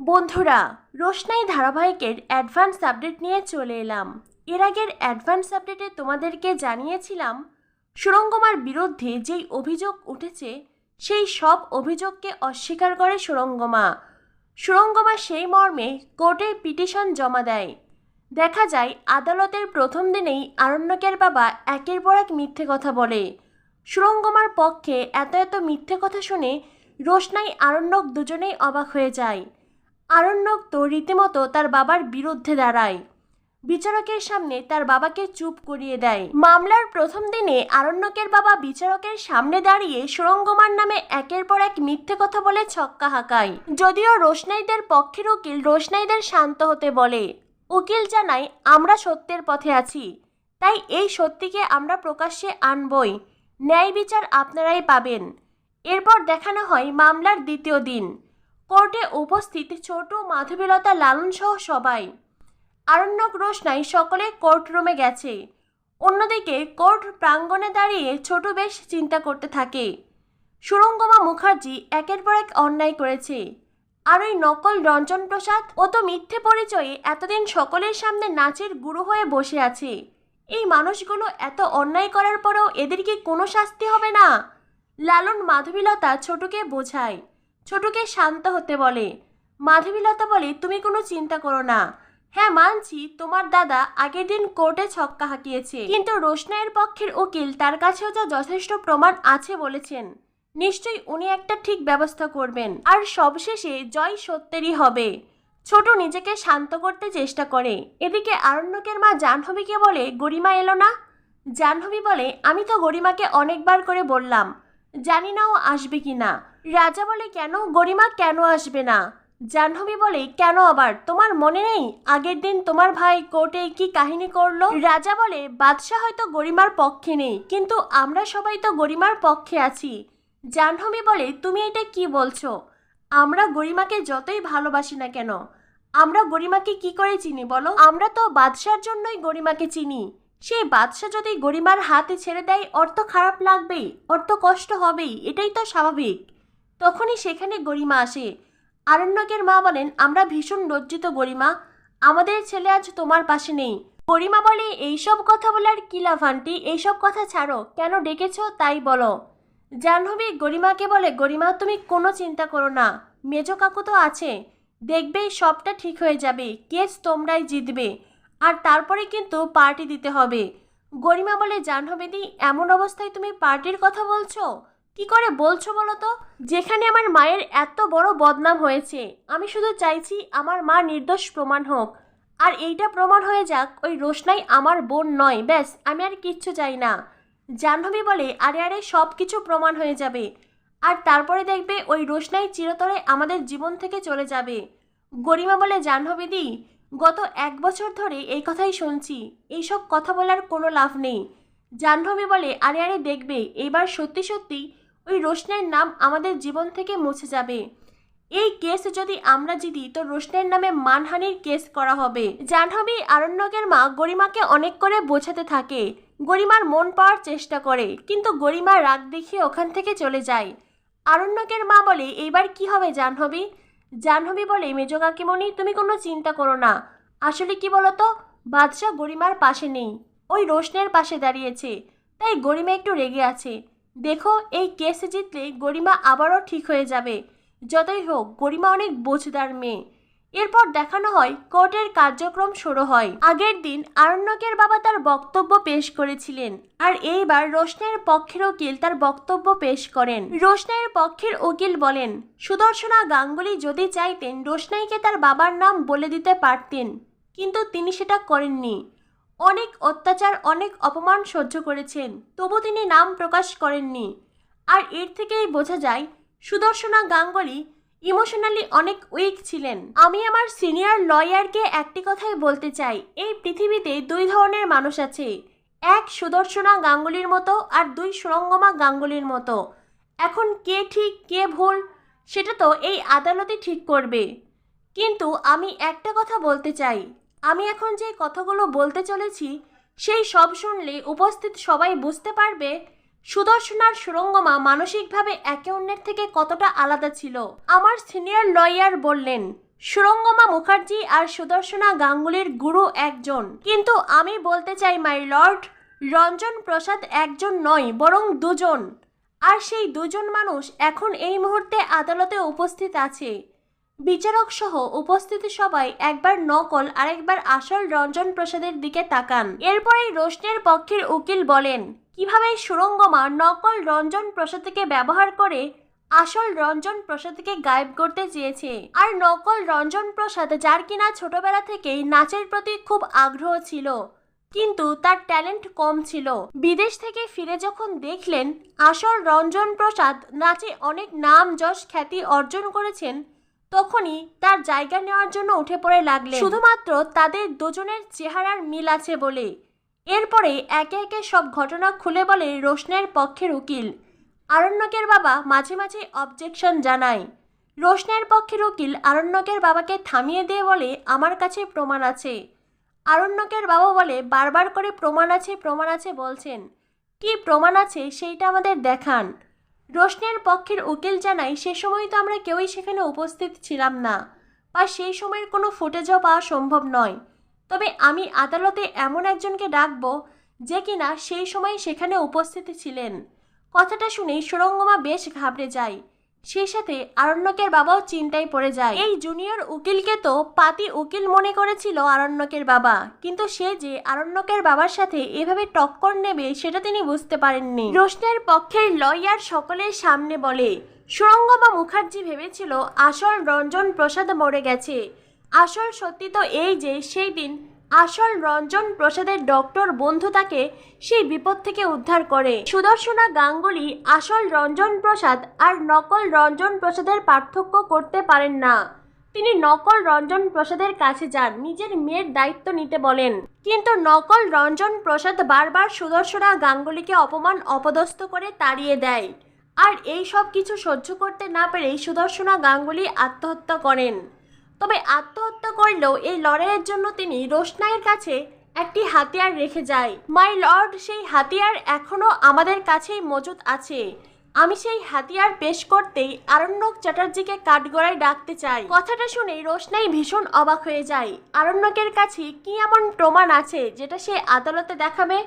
বন্ধুরা, রোশনাই ধারাবাহিকের advance update নিয়ে চলে এলাম। এর আগের অ্যাডভান্স আপডেটে তোমাদেরকে জানিয়েছিলাম, সুরঙ্গমার বিরুদ্ধে যেই অভিযোগ উঠেছে, সেই সব অভিযোগকে অস্বীকার করে সুরঙ্গমা। সুরঙ্গমা সেই মর্মে কোর্টে পিটিশন জমা দেয়। দেখা যায়, আদালতের প্রথম দিনেই আরণ্যকের বাবা একের পর এক মিথ্যে কথা বলে। সুরঙ্গমার পক্ষে এত এত মিথ্যে কথা শুনে রোশনাই আরণ্যক দুজনেই অবাক হয়ে যায়। আরণ্যক তো রীতিমতো তার বাবার বিরুদ্ধে দাঁড়ায়। বিচারকের সামনে তার বাবাকে চুপ করিয়ে দেয়। মামলার প্রথম দিনে আরণ্যকের বাবা বিচারকের সামনে দাঁড়িয়ে সুরঙ্গমার নামে একের পর এক মিথ্যে কথা বলে ছক্কা হাঁকায়। যদিও রোশনাইদের পক্ষের উকিল রোশনাইদের শান্ত হতে বলে, উকিল জানায়, আমরা সত্যের পথে আছি। তাই এই সত্যিকে আমরা প্রকাশ্যে আনবই। ন্যায় বিচার আপনারাই পাবেন। এরপর দেখানো হয় মামলার দ্বিতীয় দিন। কোর্টে উপস্থিত ছোট মাধবীলতা লালন সহ সবাই। আরণ্যক রোশনাই সকলে কোর্ট রুমে গেছে। অন্যদিকে কোর্ট প্রাঙ্গণে দাঁড়িয়ে ছোট বেশ চিন্তা করতে থাকে। সুরঙ্গমা মুখার্জি একের পর এক অন্যায় করেছে। আর ওই নকল রঞ্জন প্রসাদ ও তো মিথ্যে পরিচয়ে এতদিন সকলের সামনে নাচের গুরু হয়ে বসে আছে। এই মানুষগুলো এত অন্যায় করার পরেও এদের কি কোনো শাস্তি হবে না? লালন মাধবীলতা ছোটকে বোঝায়। ছোটকে শান্ত হতে বলে। মাধবীলতা বলে, তুমি কোনো চিন্তা করো না। হ্যাঁ মানছি, তোমার দাদা আগের দিন কোর্টে ছক্কা হাঁকিয়েছে। কিন্তু রোশনাইয়ের পক্ষের উকিল তার কাছেও যা যথেষ্ট প্রমাণ আছে বলেছেন। নিশ্চয়ই উনি একটা ঠিক ব্যবস্থা করবেন। আর সবশেষে জয় সত্যেরই হবে। ছোট নিজেকে শান্ত করতে চেষ্টা করে। এদিকে আরণ্যকের মা জাহ্নবীকে বলে, গরিমা এলো না? জাহ্নবী বলে, আমি তো গরিমাকে অনেকবার করে বললাম। জানি না ও আসবে কি না। রাজা বলে, কেন? গরিমা কেন আসবে না? জাহ্নবী বলে, কেন আবার? তোমার মনে নেই? আগের দিন তোমার ভাই কোর্টে কি কাহিনী করল? রাজা বলে, বাদশাহ হয়তো গরিমার পক্ষে নেই, কিন্তু আমরা সবাই তো গরিমার পক্ষে আছি। জাহ্নবী বলে, তুমি এটা কি বলছো? আমরা গরিমাকে যতই ভালোবাসি না কেন, আমরা গরিমাকে কি করে চিনি বলো? আমরা তো বাদশার জন্যই গরিমাকে চিনি। সেই বাদশা যদি গরিমার হাতে ছেড়ে দেয়, ওর তো খারাপ লাগবেই, ওর তো কষ্ট হবেই, এটাই তো স্বাভাবিক। তখনই সেখানে গরিমা আসে। আরণ্যকের মা বলেন, আমরা ভীষণ লজ্জিত গরিমা, আমাদের ছেলে আজ তোমার পাশে নেই। গরিমা বলে, এইসব কথা বলার কি লাভ আন্টি? এইসব কথা ছাড়ো, কেন ডেকেছো তাই বলো। জাহ্নবী গরিমাকে বলে, গরিমা, তুমি কোনো চিন্তা করো না, মেজ কাকু তো আছে দেখবেই সবটা ঠিক হয়ে যাবে, কেস তোমরাই জিতবে। আর তারপরে কিন্তু পার্টি দিতে হবে। গরিমা বলে, জাহ্নবীদি, এমন অবস্থায় তুমি পার্টির কথা বলছো? কি করে বলছো বলো তো? যেখানে আমার মায়ের এত বড় বদনাম হয়েছে, আমি শুধু চাইছি আমার মা নির্দোষ প্রমাণ হোক। আর এইটা প্রমাণ হয়ে যাক, ওই রোশনাই আমার বোন নয়, ব্যাস, আমি আর কিচ্ছু চাই না। জাহ্নবী বলে, আরে আরে সব কিছু প্রমাণ হয়ে যাবে। আর তারপরে দেখবে ওই রোশনাই চিরতরে আমাদের জীবন থেকে চলে যাবে। গরিমা বলে, জাহ্নবীদি গত এক বছর ধরে এই কথাই শুনছি। এইসব কথা বলার কোনো লাভ নেই। জাহ্নবী বলে, আরে আরে, দেখবে, এবার সত্যি সত্যি ওই রোশনের নাম আমাদের জীবন থেকে মুছে যাবে। এই কেস যদি আমরা জিতি তো রোশনের নামে মানহানির কেস করা হবে। জাহ্নবী আরণ্যকের মা গরিমাকে অনেক করে বোঝাতে থাকে। গরিমার মন পাওয়ার চেষ্টা করে, কিন্তু গরিমা রাগ দেখিয়ে ওখান থেকে চলে যায়। আরণ্যকের মা বলে এইবার কি হবে জাহ্নবী? জাহ্নবী বলে, মেজ কাকিমণি, তুমি কোনো চিন্তা করো না। আসলে কি তো বাদশাহ গরিমার পাশে নেই। ওই রোশনের পাশে দাঁড়িয়েছে। তাই গরিমা একটু রেগে আছে। দেখো, এই কেসে জিতলে গরিমা আবারও ঠিক হয়ে যাবে। যতই হোক, গরিমা অনেক বোঝদার মেয়ে। এরপর দেখানো হয়, কোর্টের কার্যক্রম শুরু হয়। আগের দিন আরণ্যকের বাবা তার বক্তব্য পেশ করেছিলেন, আর এইবার রোশনের পক্ষের উকিল তার বক্তব্য পেশ করেন। রোশনের পক্ষের উকিল বলেন, সুদর্শনা গাঙ্গুলি যদি চাইতেন, রোশনাইকে তার বাবার নাম বলে দিতে পারতেন, কিন্তু তিনি সেটা করেননি। অনেক অত্যাচার, অনেক অপমান সহ্য করেছেন, তবু তিনি নাম প্রকাশ করেননি। আর এর থেকেই বোঝা যায়, সুদর্শনা গাঙ্গুলি ইমোশনালি অনেক উইক ছিলেন। আমি আমার সিনিয়র লয়ারকে একটি কথাই বলতে চাই, এই পৃথিবীতে দুই ধরনের মানুষ আছে। এক সুদর্শনা গাঙ্গুলির মতো আর দুই সুরঙ্গমা গাঙ্গুলির মতো। এখন কে ঠিক, কে ভুল, সেটা তো এই আদালতে ঠিক করবে। কিন্তু আমি একটা কথা বলতে চাই, আমি এখন যে কথাগুলো বলতে চলেছি, সেই সব শুনলে উপস্থিত সবাই বুঝতে পারবে সুদর্শনার সুরঙ্গমা মানসিকভাবে একে অন্যের থেকে কতটা আলাদা ছিল? আমার সিনিয়র লয়ার বললেন, সুরঙ্গমা মুখার্জি আর সুদর্শনা গাঙ্গুলির গুরু একজন। কিন্তু আমি বলতে চাই মাই লর্ড রঞ্জন প্রসাদ একজন নয়, বরং দুজন। আর সেই দুজন মানুষ এখন এই মুহূর্তে আদালতে উপস্থিত আছে। বিচারক সহ উপস্থিত সবাই একবার নকল, আরেকবার আসল রঞ্জন প্রসাদের দিকে তাকান। এরপরেই রোশনের পক্ষের উকিল বলেন কীভাবে সুরঙ্গমা নকল রঞ্জন প্রসাদকে ব্যবহার করে আসল রঞ্জন প্রসাদকে গায়েব করতে চেয়েছে? আর নকল রঞ্জন প্রসাদ যার কিনা ছোটবেলা থেকেই নাচের প্রতি খুব আগ্রহ ছিল, কিন্তু তার ট্যালেন্ট কম ছিল। বিদেশ থেকে ফিরে যখন দেখলেন আসল রঞ্জন প্রসাদ নাচে অনেক নাম যশ খ্যাতি অর্জন করেছেন, তখনই তার জায়গা নেওয়ার জন্য উঠে পড়ে লাগলেন। শুধুমাত্র তাদের দুজনের চেহারার মিল আছে বলে এরপরে একে একে সব ঘটনা খুলে বলে রোশনের পক্ষের উকিল। আরণ্যকের বাবা মাঝে মাঝে অবজেকশন জানায়। রোশনের পক্ষের উকিল আরণ্যকের বাবাকে থামিয়ে দিয়ে বলে, আমার কাছে প্রমাণ আছে। আরণ্যকের বাবা বলে, বারবার করে প্রমাণ আছে প্রমাণ আছে, বলছেন। কি প্রমাণ আছে সেইটা আমাদের দেখান। রোশনের পক্ষের উকিল জানায়, সে সময় তো আমরা কেউই সেখানে উপস্থিত ছিলাম না বা সেই সময়ের কোনো ফুটেজও পাওয়া সম্ভব নয়। তবে আমি আদালতে এমন একজনকে ডাকবো যে কিনা সেই সময় সেখানে উপস্থিত ছিলেন। কথাটা শুনেই সুরঙ্গমা বেশ ঘাবড়ে যায়। সেই সাথে আরণ্যকের বাবাও চিন্তায় পড়ে যায়। এই জুনিয়র উকিলকে তো পাতি উকিল মনে করেছিল আরণ্যকের বাবা, কিন্তু সে যে আরণ্যকের বাবার সাথে এভাবে টক্কর নেবে সেটা তিনি বুঝতে পারেননি। রোশনের পক্ষের লয়ার সকলের সামনে বলে, সুরঙ্গমা মুখার্জি ভেবেছিল আসল রঞ্জন প্রসাদ মরে গেছে। আসল সত্যি তো এই যে সেই দিন আসল রঞ্জন প্রসাদের ডক্টর বন্ধু তাকে সেই বিপদ থেকে উদ্ধার করে। সুদর্শনা গাঙ্গুলি আসল রঞ্জন প্রসাদ আর নকল রঞ্জন প্রসাদের পার্থক্য করতে পারেন না। তিনি নকল রঞ্জন প্রসাদের কাছে যান, নিজের মেয়ের দায়িত্ব নিতে বলেন। কিন্তু নকল রঞ্জন প্রসাদ বারবার সুদর্শনা গাঙ্গুলিকে অপমান, অপদস্থ করে তাড়িয়ে দেয়। আর এই সব কিছু সহ্য করতে না পেরেই সুদর্শনা গাঙ্গুলি আত্মহত্যা করেন। তবে আত্মহত্যা করলেও এই লড়াইয়ের জন্য তিনি রোশনাইয়ের কাছে একটি হাতিয়ার রেখে যায়। মাই লর্ড, সেই হাতিয়ার এখনও আমাদের কাছেই মজুদ আছে। আমি সেই হাতিয়ার পেশ করতেই আরণ্যক চ্যাটার্জিকে কাঠগড়ায় ডাকতে চাই। কথাটা শুনে রোশনাই ভীষণ অবাক হয়ে যায়। আরণ্যকের কাছে কি এমন প্রমাণ আছে যেটা সে আদালতে দেখাবে?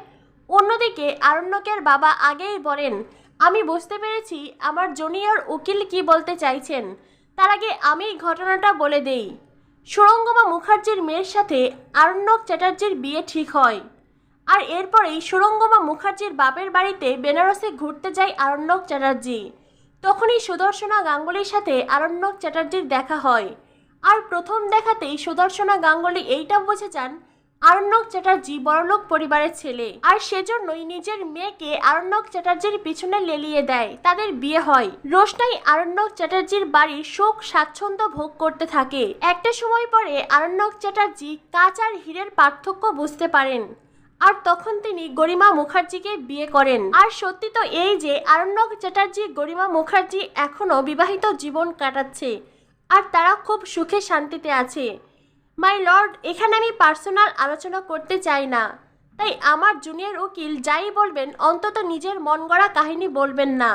অন্যদিকে আরণ্যকের বাবা আগেই বলেন, আমি বুঝতে পেরেছি আমার জুনিয়র উকিল কি বলতে চাইছেন। তার আগে আমি ঘটনাটা বলে দেই। সুরঙ্গমা মুখার্জির মেয়ের সাথে আরণ্যক চ্যাটার্জির বিয়ে ঠিক হয়। আর এরপরেই সুরঙ্গমা মুখার্জির বাপের বাড়িতে বেনারসে ঘুরতে যায় আরণ্যক চ্যাটার্জি। তখনই সুদর্শনা গাঙ্গুলির সাথে আরণ্যক চ্যাটার্জির দেখা হয়। আর প্রথম দেখাতেই সুদর্শনা গাঙ্গুলি এইটা বুঝে যান আরণ্যক চ্যাটার্জি বড়লোক পরিবারের ছেলে। আর সেজন্যই নিজের মেয়েকে আরণ্যক চ্যাটার্জির পিছনে লেলিয়ে দেয়। তাদের বিয়ে হয়। রোশনাই আরণ্যক চ্যাটার্জির বাড়ির শোক স্বাচ্ছন্দ্য ভোগ করতে থাকে। একটা সময় পরে আরণ্যক চ্যাটার্জি কাঁচ আর হীরের পার্থক্য বুঝতে পারেন। আর তখন তিনি গরিমা মুখার্জিকে বিয়ে করেন। আর সত্যি তো এই যে আরণ্যক চ্যাটার্জি, গরিমা মুখার্জি এখনও বিবাহিত জীবন কাটাচ্ছে। আর তারা খুব সুখে শান্তিতে আছে। মাই লর্ড, এখানে আমি পার্সোনাল আলোচনা করতে চাই না। তাই আমার জুনিয়র উকিল যাই বলবেন, অন্তত নিজের মন গড়া কাহিনী বলবেন না।